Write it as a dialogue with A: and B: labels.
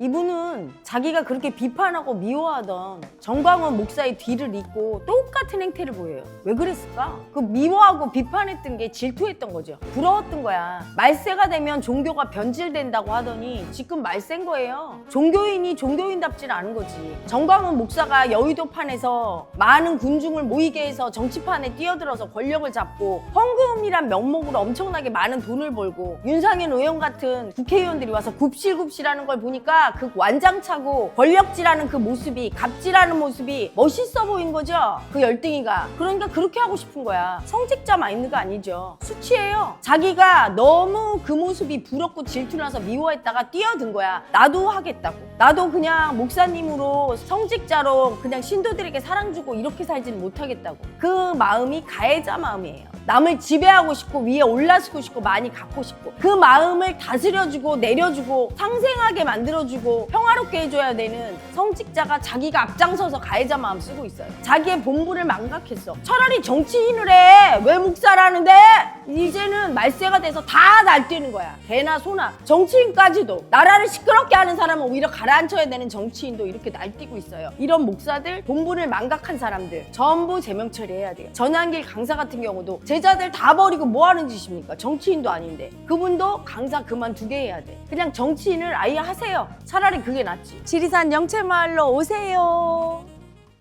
A: 이분은 자기가 그렇게 비판하고 미워하던 정광훈 목사의 뒤를 잇고 똑같은 행태를 보여요. 왜 그랬을까? 그 미워하고 비판했던 게 질투했던 거죠. 부러웠던 거야. 말세가 되면 종교가 변질된다고 하더니 지금 말세인 거예요. 종교인이 종교인답지 않은 거지. 정광훈 목사가 여의도판에서 많은 군중을 모이게 해서 정치판에 뛰어들어서 권력을 잡고 헌금이란 명목으로 엄청나게 많은 돈을 벌고 윤상현 의원 같은 국회의원들이 와서 굽실굽실하는 걸 보니까 그 완장차고 권력질하는 그 모습이 갑질하는 모습이 멋있어 보인 거죠. 그 열등이가. 그러니까 그렇게 하고 싶은 거야. 성직자 마인드가 아니죠. 수치예요. 자기가 너무 그 모습이 부럽고 질투나서 미워했다가 뛰어든 거야. 나도 하겠다고. 나도 그냥 목사님으로 성직자로 그냥 신도들에게 사랑 주고 이렇게 살지는 못하겠다고. 그 마음이 가해자 마음이에요. 남을 지배하고 싶고 위에 올라서고 싶고 많이 갖고 싶고 그 마음을 다스려주고 내려주고 상생하게 만들어주고 평화롭게 해줘야 되는 성직자가 자기가 앞장서서 가해자 마음 쓰고 있어요. 자기의 본분을 망각했어. 차라리 정치인을 해. 왜 목사라는데? 이제는 말세가 돼서 다 날뛰는 거야. 개나 소나 정치인까지도 나라를 시끄럽게 하는 사람은 오히려 가라앉혀야 되는 정치인도 이렇게 날뛰고 있어요. 이런 목사들 본분을 망각한 사람들 전부 제명 처리해야 돼요. 전한길 강사 같은 경우도 제자들 다 버리고 뭐 하는 짓입니까? 정치인도 아닌데 그분도 강사 그만두게 해야 돼. 그냥 정치인을 아예 하세요. 차라리 그게 낫지. 지리산 영채마을로 오세요.